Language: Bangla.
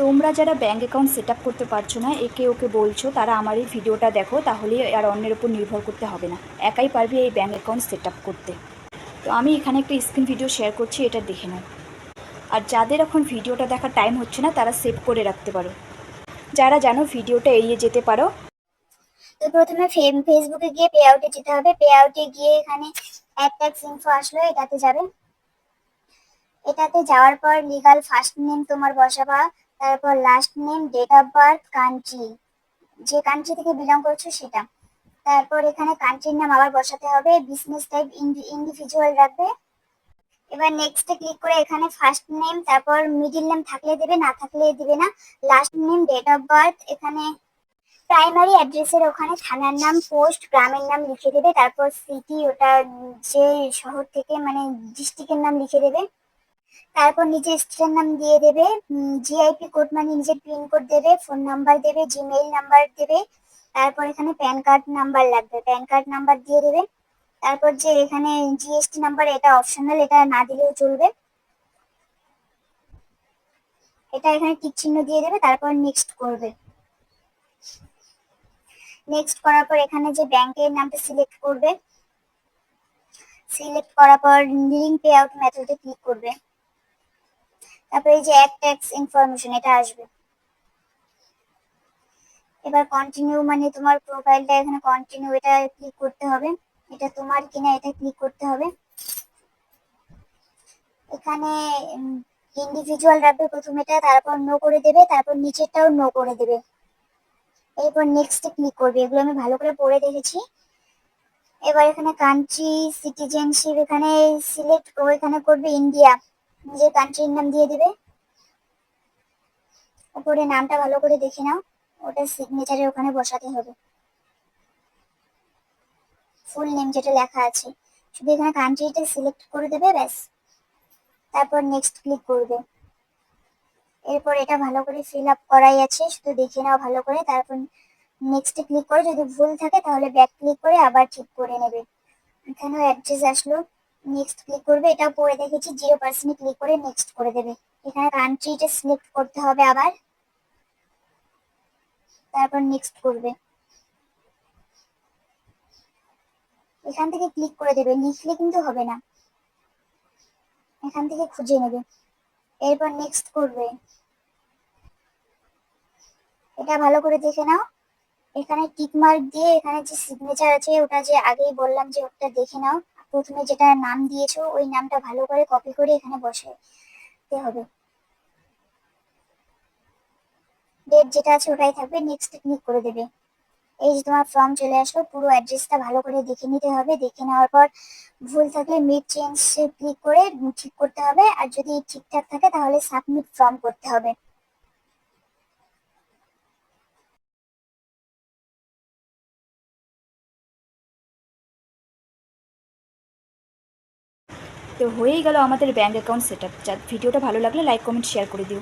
তোমরা যারা ব্যাঙ্ক অ্যাকাউন্ট সেট আপ করতে পারছ না, একে ওকে বলছো, তারা আমার এই ভিডিওটা দেখো, তাহলে আর অন্যের উপর নির্ভর করতে হবে না। একাই পারবে এই ব্যাঙ্ক অ্যাকাউন্ট সেট আপ করতে। তো আমি এখানে একটা স্ক্রিন ভিডিও শেয়ার করছি, এটা দেখে নাও। আর যাদের এখন ভিডিওটা দেখার টাইম হচ্ছে না, তারা সেভ করে রাখতে পারো। যারা জানো ভিডিওটা এড়িয়ে যেতে পারো। তো প্রথমে ফেসবুকে গিয়ে পে আউটে যেতে হবে। পে আউটে গিয়ে এখানে অ্যাড ট্যাক্স ইনফো আসলো, এটাতে যাবে। এটাতে যাওয়ার পর লিগাল ফার্স্ট নেম তোমার বসাবা। তারপর last name date of birth country যে কান্ট্রি থেকে বিলং করছ সেটা। তারপর এখানে কান্ট্রির নাম আবার বসাতে হবে। বিজনেস টাইপ ইন্ডিভিজুয়াল রাখবে। এবার নেক্সটে ক্লিক করে এখানে ফার্স্ট নেম তারপর মিডিল নেম থাকলে দেবে, না থাকলে দিবে না। Last name date of birth এখানে প্রাইমারি অ্যাড্রেসের ওখানে থানার নাম পোস্ট গ্রামের নাম লিখে দেবে। তারপর সিটি ওটা যে শহর থেকে মানে ডিস্ট্রিক্টের নাম লিখে দেবে। তারপর নিজের স্টেটের নাম দিয়ে দেবে জিআইপি কোড মানে নিজের পিন কোড দেবে ফোন নাম্বার দেবে জিমেইল নাম্বার দেবে, তারপর এখানে প্যান কার্ড নাম্বার লাগবে। প্যান কার্ড নাম্বার দিয়ে দেবে, তারপর যে এখানে জিএসটি নাম্বার এটা অপশনাল এটা না দিলেও চলবে। এটা এখানে টিক চিহ্ন দিয়ে দেবে, তারপর নেক্সট করবে। নেক্সট করার পর এখানে যে ব্যাংকের নামটা সিলেক্ট করবে সিলেক্ট করার পর লিঙ্ক পে আউট মেথডে ক্লিক করবে। তারপরে এই যে অ্যাড ট্যাক্স ইনফরমেশন এটা আসবে। এবার কন্টিনিউ মানে তোমার প্রোফাইলটা এখানে কন্টিনিউ এটা ক্লিক করতে হবে। এটা তোমার কিনা এটা ক্লিক করতে হবে। এখানে ইন্ডিভিজুয়াল রাখবে প্রথম এটা, তারপর নো করে দেবে, তারপর নিচেরটাও নো করে দেবে। এরপর নেক্সট ক্লিক করবে। এগুলো আমি ভালো করে পড়ে দেখেছি। এবার এখানে কান্ট্রি সিটিজেনশিপ এখানে সিলেক্ট এখানে করবে ইন্ডিয়া নিজের কান্ট্রির নাম দিয়ে দিবে। উপরে নামটা ভালো করে দেখে নাও। ওটা সিগনেচারে ওখানে বসাতে হবে। ফুল নেম যেটা লেখা আছে। শুধু এখানে কান্ট্রিটা সিলেক্ট করে দেবে, ব্যাস। তারপর নেক্সট ক্লিক করবে। এরপর এটা ভালো করে ফিল আপ করাই আছে। শুধু দেখে নাও ভালো করে। তারপর নেক্সটে ক্লিক করে যদি ভুল থাকে তাহলে ব্যাক ক্লিক করে আবার ঠিক করে নেবে। এখানেও অ্যাড্রেস আসলো। নেক্সট ক্লিক করবে, এটা পরে দেখেছি জিরো পার্সেন্ট ক্লিক করে নেক্সট করে দেবে। এখানে কান্ট্রিটা সিলেক্ট করতে হবে আবার। তারপর নেক্সট করবে। এখান থেকে ক্লিক করে দেবে, লিখলে কিন্তু হবে না। এখান থেকে খুঁজে নেবে। এরপর নেক্সট করবে। এটা ভালো করে দেখে নাও। এখানে টিক মার্ক দিয়ে এখানে যে সিগনেচার আছে, ওটা যে আগেই বললাম যে ওটা দেখে নাও। প্রথমে যেটা নাম দিয়েছ, ওই নামটা ভালো করে কপি করে এখানে বসাতে হবে। ডেট যেটা আছে ওটাই থাকবে নেক্সট ক্লিক করে দেবে। এই যে তোমার ফর্ম চলে আসলো, পুরো অ্যাড্রেসটা ভালো করে দেখে নিতে হবে। দেখে নেওয়ার পর ভুল থাকলে মিড চেঞ্জ ক্লিক করে ঠিক করতে হবে। আর যদি ঠিকঠাক থাকে, তাহলে সাবমিট ফর্ম করতে হবে। তো হয়েই গেল আমাদের ব্যাঙ্ক অ্যাকাউন্ট সেট আপ ভিডিওটা ভালো লাগলে লাইক কমেন্ট শেয়ার করে দিও।